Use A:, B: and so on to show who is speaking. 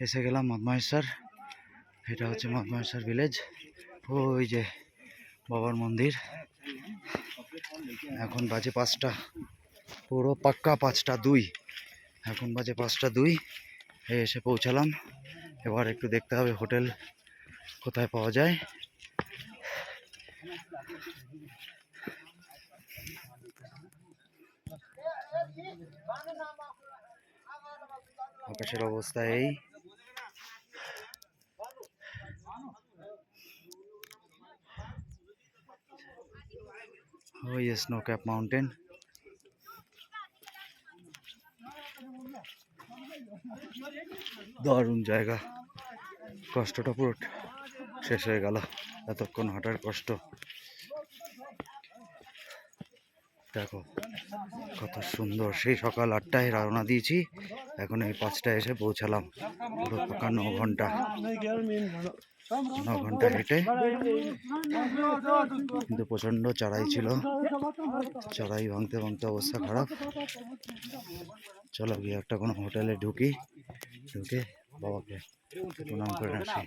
A: এসে গেলাম মদমাহেশ্বর। এটা হচ্ছে মদমাহেশ্বর ভিলেজ ওই যে বাবার মন্দির। এখন বাজে পাঁচটা, পুরো পাক্কা পাঁচটা দুই। এখন বাজে পাঁচটা দুই এসে পৌঁছালাম। এবার একটু দেখতে হবে হোটেল কোথায় পাওয়া যায়। আকাশের অবস্থা এই। ওই স্নো ক্যাপ মাউন্টেন দারুণ জায়গা। কষ্টটা পুরো শেষ হয়ে গেল। এতক্ষণ হাঁটার কষ্ট। দেখো, কত সুন্দর। সেই সকাল আটটায় রওনা দিয়েছি। এখন এই পাঁচটায় এসে পৌঁছালাম। পুরো ফাঁকা ন ঘণ্টা। ন ঘণ্টা হেঁটে কিন্তু প্রচণ্ড চড়াই ছিল। চড়াই ভাঙতে ভাঙতে অবস্থা খারাপ। চলো গিয়ে একটা কোনো হোটেলে ঢুকি। ঢুকে বাবাকে প্রণাম করে আসি।